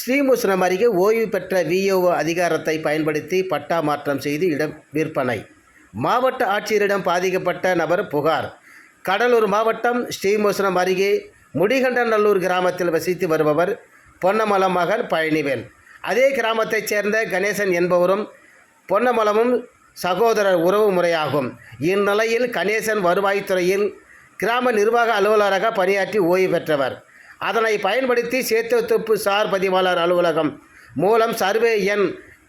ஸ்ரீமுஷ்ணம் அருகே ஓய்வு பெற்ற விஓ அதிகாரத்தை பயன்படுத்தி பட்டா மாற்றம் செய்து இடம் விற்பனை. மாவட்ட ஆட்சியரிடம் பாதிக்கப்பட்ட நபர் புகார். கடலூர் மாவட்டம் ஸ்ரீமுஸ்லம் அருகே முடிகண்டநல்லூர் கிராமத்தில் வசித்து வருபவர் பொன்னமலம் மகன் பழனிவேல். அதே கிராமத்தைச் சேர்ந்த கணேசன் என்பவரும் பொன்னமலமும் சகோதரர் உறவு முறையாகும். இந்நிலையில் கணேசன் வருவாய்த்துறையில் கிராம நிர்வாக அலுவலராக பணியாற்றி ஓய்வு பெற்றவர். அதனை பயன்படுத்தி சேத்துத்துப்பு சார் பதிவாளர் அலுவலகம். மூலம் சர்வே எண்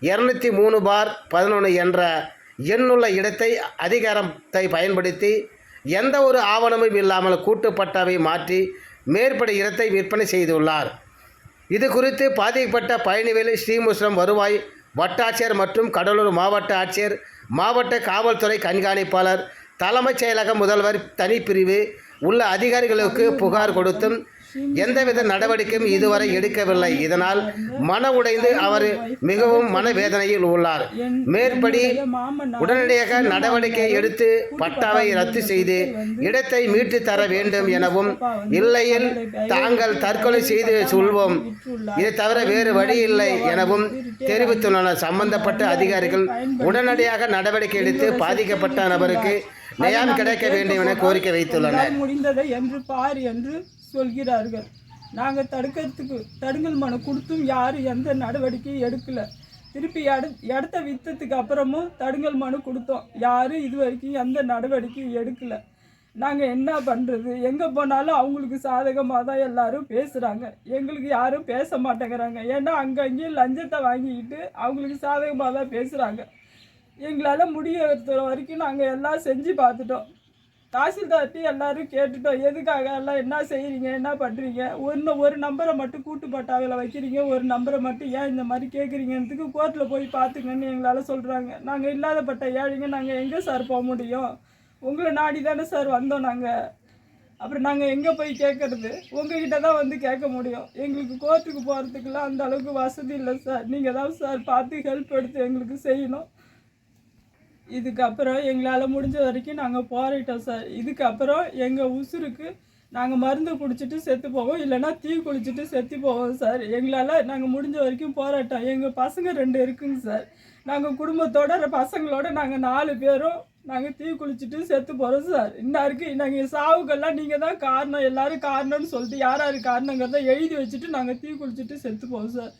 இரநூத்தி மூணு பார் பதினொன்று என்ற எண்ணுள்ள இடத்தை அதிகாரத்தை பயன்படுத்தி எந்த ஒரு ஆவணமும் இல்லாமல் கூட்டுப்பட்டாவை மாற்றி மேற்படி இடத்தை விற்பனை செய்துள்ளார். இது குறித்து பாதிக்கப்பட்ட பயணிவேலு ஸ்ரீமுஸ்லம் வருவாய் வட்டாட்சியர் மற்றும் கடலூர் மாவட்ட ஆட்சியர் மாவட்ட காவல்துறை கண்காணிப்பாளர் தலைமைச் செயலக முதல்வர் தனிப்பிரிவு உள்ள அதிகாரிகளுக்கு புகார் கொடுத்தும் எந்தவித நடவடிக்கையும் இதுவரை எடுக்கவில்லை. இதனால் மன உடைந்து அவர் மிகவும் மனவேதனையில் உள்ளார். மேற்படி உடனடியாக நடவடிக்கை எடுத்து பட்டாவை ரத்து செய்து இடத்தை மீட்டு தர வேண்டும் எனவும் இல்லையில் தாங்கள் தற்கொலை செய்து சொல்வோம். இதை தவிர வேறு வழி இல்லை எனவும் தெரிவித்துள்ளனர். சம்பந்தப்பட்ட அதிகாரிகள் உடனடியாக நடவடிக்கை எடுத்து பாதிக்கப்பட்ட நபருக்கு நியாயம் கிடைக்க வேண்டும் என கோரிக்கை வைத்துள்ளனர். முடிந்ததை என்று பார் என்று சொல்கிறார்கள். நாங்கள் தடுக்கிறதுக்கு தடுங்கல் மனு கொடுத்தும் யாரும் எந்த நடவடிக்கையும் எடுக்கலை. திருப்பி இட இடத்த விற்றதுக்கு அப்புறமும் தடுங்கல் மனு கொடுத்தோம். யாரும் இது வரைக்கும் எந்த நடவடிக்கையும் எடுக்கலை. நாங்கள் என்ன பண்ணுறது எங்கே போனாலும் அவங்களுக்கு சாதகமாக தான் எல்லாரும் பேசுகிறாங்க எங்களுக்கு யாரும் பேச மாட்டேங்கிறாங்க. ஏன்னா அங்கே அங்கேயும் லஞ்சத்தை வாங்கிக்கிட்டு அவங்களுக்கு சாதகமாக தான் பேசுகிறாங்க எங்களால் முடிய வரைக்கும் நாங்கள் எல்லாம் செஞ்சு பார்த்துட்டோம். தாசில்தார்ட்டி எல்லாரும் கேட்டுட்டோம். எதுக்காக? எல்லாம் என்ன செய்கிறீங்க என்ன பண்ணுறீங்க ஒன்று ஒரு நம்பரை மட்டும் கூட்டு பட்டாவில் வைக்கிறீங்க. ஒரு நம்பரை மட்டும் ஏன் இந்த மாதிரி கேட்குறீங்கன்றதுக்கு கோர்ட்டில் போய் பார்த்துங்கன்னு எங்களால் சொல்கிறாங்க நாங்கள் இல்லாதப்பட்ட ஏழைங்க. நாங்கள் எங்கே சார் போக முடியும்? உங்களை நாடி தானே சார் வந்தோம் நாங்கள் அப்புறம் நாங்கள் எங்கே போய் கேட்குறது உங்ககிட்ட தான் வந்து கேட்க முடியும். எங்களுக்கு கோர்ட்டுக்கு போகிறதுக்குலாம் அந்த அளவுக்கு வசதி இல்லை சார். நீங்கள் தான் சார் பார்த்து ஹெல்ப் எடுத்து எங்களுக்கு செய்யணும். இதுக்கப்புறம் எங்களால் முடிஞ்ச வரைக்கும் நாங்கள் போராட்டோம் சார். இதுக்கப்புறம் எங்கள் உசுருக்கு நாங்கள் மருந்து குடிச்சிட்டு செத்து போவோம். இல்லைன்னா தீ குளிச்சுட்டு செத்து போவோம் சார். எங்களால் நாங்கள் முடிஞ்ச வரைக்கும் போராட்டம் எங்கள் பசங்க ரெண்டு இருக்குங்க சார். நாங்கள் குடும்பத்தோட பசங்களோட நாங்கள் நாலு பேரும் நாங்கள் தீ குளிச்சுட்டு செத்து போகிறோம் சார். இன்னாருக்கு நாங்கள் சாவுக்கெல்லாம் நீங்கள் தான் காரணம். எல்லோரும் காரணம்னு சொல்லிட்டு யார் யார் காரணங்கிறத எழுதி வச்சுட்டு நாங்கள் தீ குளிச்சுட்டு செத்து போவோம் சார்.